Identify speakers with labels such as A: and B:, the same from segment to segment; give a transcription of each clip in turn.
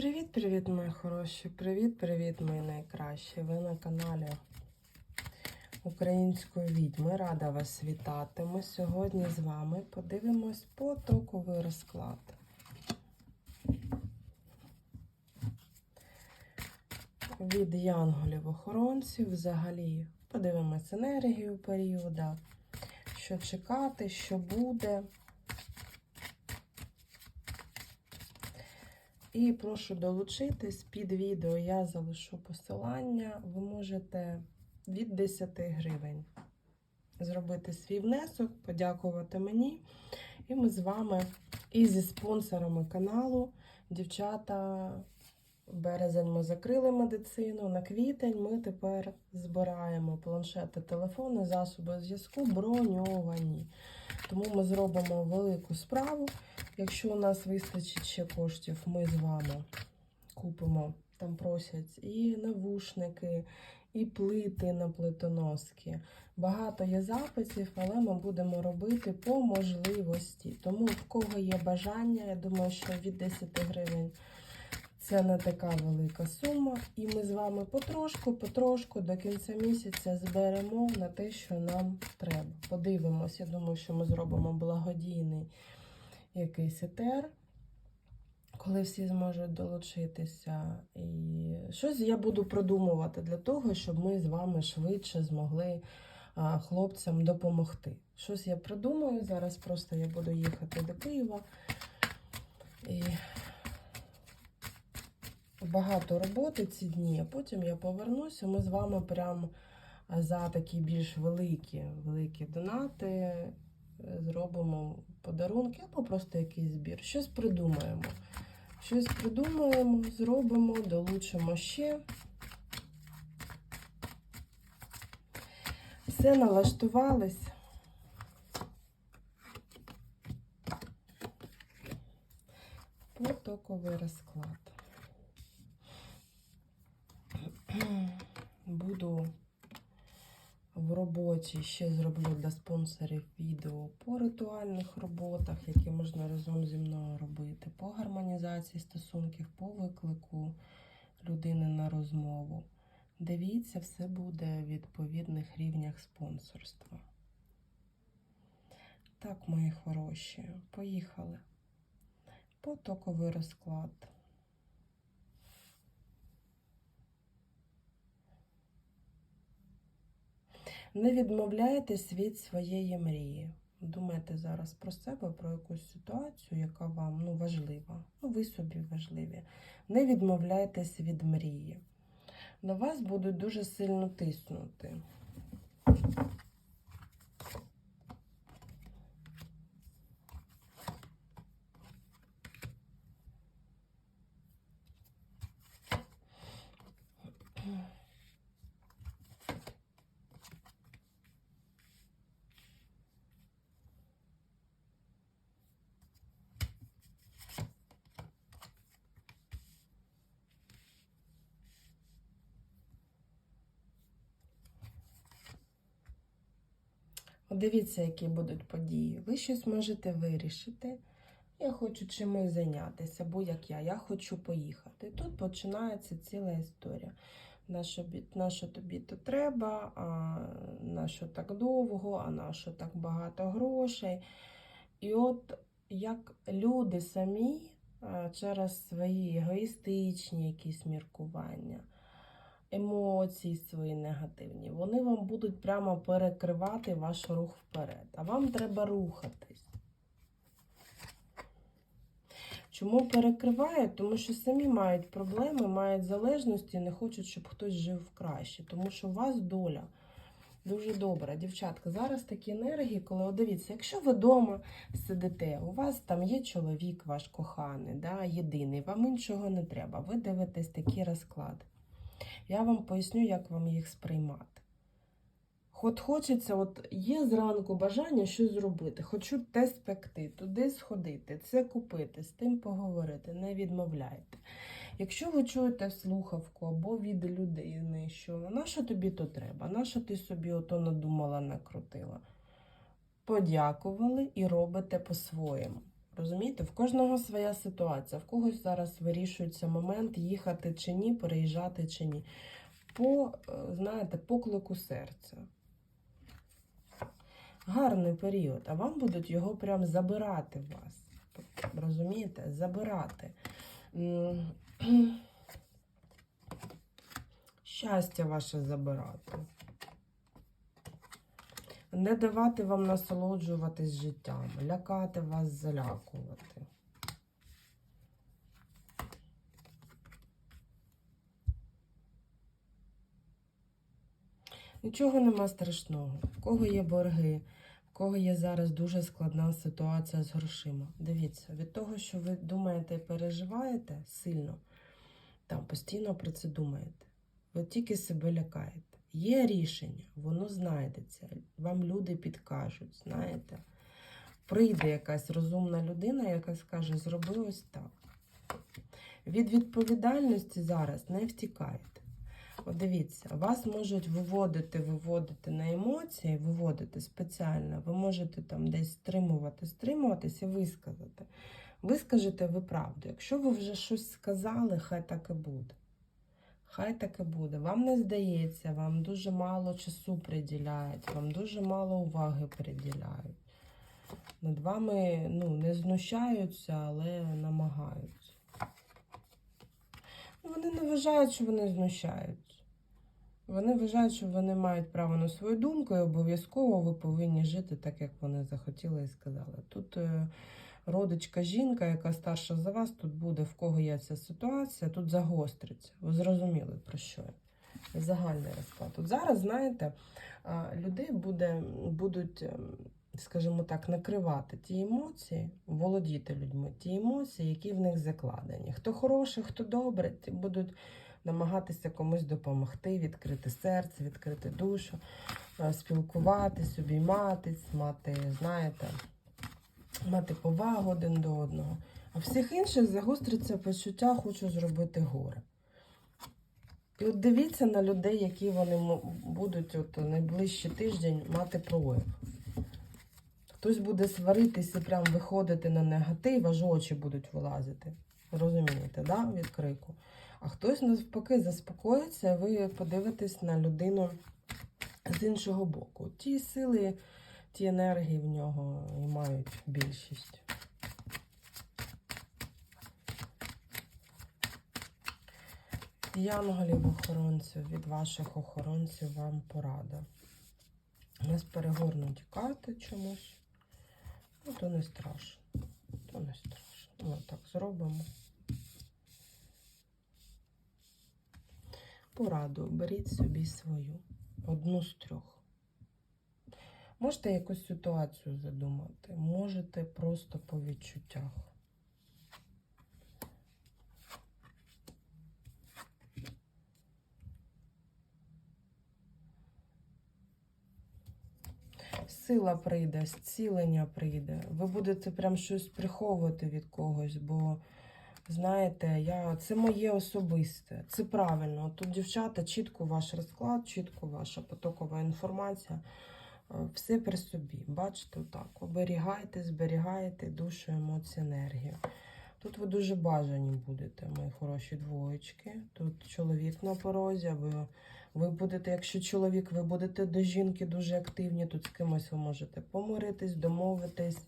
A: Привіт-привіт, мої хороші! Привіт-привіт, мої найкращі! Ви на каналі Української відьми. Рада вас вітати. Ми сьогодні з вами подивимось потоковий розклад. Від янголів-охоронців взагалі подивимось енергію періоду, що чекати, що буде. І прошу долучитись під відео. Я залишу посилання. Ви можете від 10 гривень зробити свій внесок, подякувати мені. І ми з вами і зі спонсорами каналу. Дівчата, березень ми закрили медицину. На квітень ми тепер збираємо планшети, телефони, засоби зв'язку броньовані. Тому ми зробимо велику справу. Якщо у нас вистачить ще коштів, ми з вами купимо, там просять і навушники, і плити на плитоноски. Багато є запитів, але ми будемо робити по можливості. Тому в кого є бажання, я думаю, що від 10 гривень це не така велика сума. І ми з вами потрошку, потрошку до кінця місяця зберемо на те, що нам треба. Подивимось, я думаю, що ми зробимо благодійний якийсь етер, коли всі зможуть долучитися. І щось я буду продумувати для того, щоб ми з вами швидше змогли хлопцям допомогти. Щось я придумаю. Зараз просто я буду їхати до Києва. І багато роботи ці дні, а потім я повернуся. Ми з вами прям за такі більш великі, великі донати зробимо подарунки або просто якийсь збір. Щось придумаємо. Щось придумаємо, зробимо, долучимо ще. Все налаштувались. Потоковий розклад. Буду в роботі ще зроблю для спонсорів відео по ритуальних роботах, які можна разом зі мною робити, по гармонізації стосунків, по виклику людини на розмову. Дивіться, все буде в відповідних рівнях спонсорства. Так, мої хороші, поїхали. Потоковий розклад. Не відмовляйтесь від своєї мрії. Думайте зараз про себе, про якусь ситуацію, яка вам ну, важлива. Ну, ви собі важливі. Не відмовляйтесь від мрії. На вас будуть дуже сильно тиснути. Дивіться, які будуть події. Ви щось можете вирішити. Я хочу чимось зайнятися, або як я, я хочу поїхати. Тут починається ціла історія. На що тобі то треба, а на що так довго, а на що так багато грошей. І от як люди самі через свої егоїстичні якісь міркування, емоції свої негативні, вони вам будуть прямо перекривати ваш рух вперед. А вам треба рухатись. Чому перекривають? Тому що самі мають проблеми, мають залежності, не хочуть, щоб хтось жив краще. Тому що у вас доля дуже добра. Дівчатка, зараз такі енергії, коли от дивіться, якщо ви вдома сидите, у вас там є чоловік ваш коханий, да, єдиний, вам іншого не треба. Ви дивитесь такі розклади. Я вам поясню, як вам їх сприймати. От хочеться, от є зранку бажання щось зробити, хочу те спекти, туди сходити, це купити, з тим поговорити, не відмовляйте. Якщо ви чуєте слухавку або від людини, що на що тобі то треба, на що ти собі ото надумала, накрутила, подякували і робите по-своєму. Розумієте, в кожного своя ситуація. В когось зараз вирішується момент їхати чи ні, переїжджати чи ні. По, е, знаєте, поклику серця. Гарний період, а вам будуть його прям забирати вас. Розумієте? Забирати. Щастя ваше забирати. Не давати вам насолоджуватись життям, лякати вас, залякувати. Нічого нема страшного. В кого є борги, в кого є зараз дуже складна ситуація з грошима. Дивіться, від того, що ви думаєте і переживаєте сильно, там постійно про це думаєте. Ви тільки себе лякаєте. Є рішення, воно знайдеться. Вам люди підкажуть, знаєте. Прийде якась розумна людина, яка скаже, зроби ось так. Від відповідальності зараз не втікайте. От дивіться, вас можуть виводити, виводити на емоції, виводити спеціально. Ви можете там десь стримувати, стримуватись і висказати. Вискажете ви правду. Якщо ви вже щось сказали, хай так і буде. Хай так і буде. Вам не здається, вам дуже мало часу приділяють, вам дуже мало уваги приділяють. Над вами ну, не знущаються, але намагаються. Ну, Вони не вважають, що вони знущаються. Вони вважають, що вони мають право на свою думку, і обов'язково ви повинні жити так, як вони захотіли і сказали. Тут е, родичка жінка, яка старша за вас, тут буде, в кого є ця ситуація, тут загостриться. Ви зрозуміли про що я? Загальний розклад. Тут зараз, знаєте, людей буде, будуть, ем, скажімо так, накривати ті емоції, володіти людьми, ті емоції, які в них закладені. Хто хороший, хто добрий, ті будуть намагатися комусь допомогти, відкрити серце, відкрити душу, е, спілкуватись, обійматись, мати, знаєте, мати повагу один до одного. А всіх інших загостриться почуття, хочу зробити горе. І от дивіться на людей, які вони будуть от найближчий тиждень мати прояв. Хтось буде сваритись і прям виходити на негатив, аж очі будуть вилазити. Розумієте, да? від крику. А хтось навпаки заспокоїться, і ви подивитесь на людину з іншого боку. Ті сили, ті енергії в нього і мають більшість. Янголів охоронців, від ваших охоронців вам порада. У нас перегорнуті карти чомусь. Ну, то не страшно. То не страшно. Ми так зробимо. Пораду беріть собі свою. Одну з трьох. Можете якусь ситуацію задумати, можете просто по відчуттях. Сила прийде, зцілення прийде. Ви будете прям щось приховувати від когось, бо знаєте, я, це моє особисте, це правильно. Тут дівчата, чітко ваш розклад, чітко ваша потокова інформація. Е, Все при собі. Бачите, отак. Оберігайте, зберігайте душу, емоції, енергію. Тут ви дуже бажані будете, мої хороші двоєчки. Тут чоловік на порозі, а ви, ви будете, якщо чоловік, ви будете до жінки дуже активні, тут з кимось ви можете помиритись, домовитись.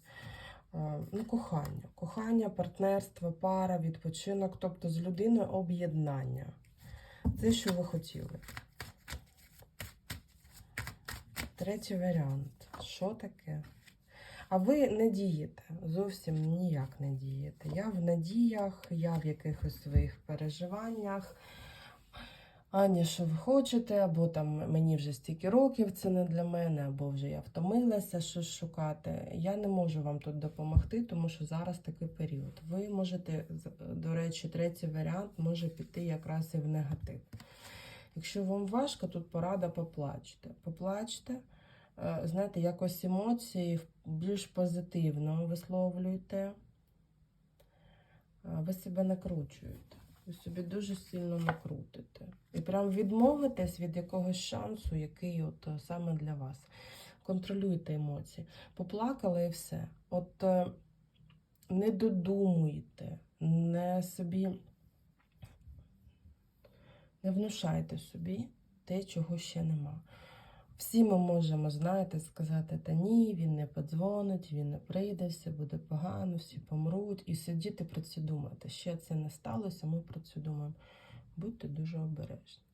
A: Е, Ну, кохання. Кохання, партнерство, пара, відпочинок, тобто з людиною об'єднання. Це, що ви хотіли. Третій варіант. Що таке? А ви не дієте, зовсім ніяк не дієте. Я в надіях, я в якихось своїх переживаннях. Аня, що ви хочете, або там мені вже стільки років це не для мене, або вже я втомилася щось шукати. Я не можу вам тут допомогти, тому що зараз такий період. Ви можете, до речі, третій варіант може піти якраз і в негатив. Якщо вам важко, тут порада поплачте. Поплачте, знаєте, якось емоції більш позитивно висловлюйте. Е, Ви себе накручуєте. Ви собі дуже сильно накрутите. І прям відмовитесь від якогось шансу, який от е, саме для вас. Контролюйте емоції. Поплакали і все. От е, не додумуйте, не собі не внушайте собі те, чого ще нема. Всі ми можемо, знаєте, сказати, та ні, він не подзвонить, він не прийде, все буде погано, всі помруть. І сидіти про це думати. Ще це не сталося, ми про це думаємо. Будьте дуже обережні.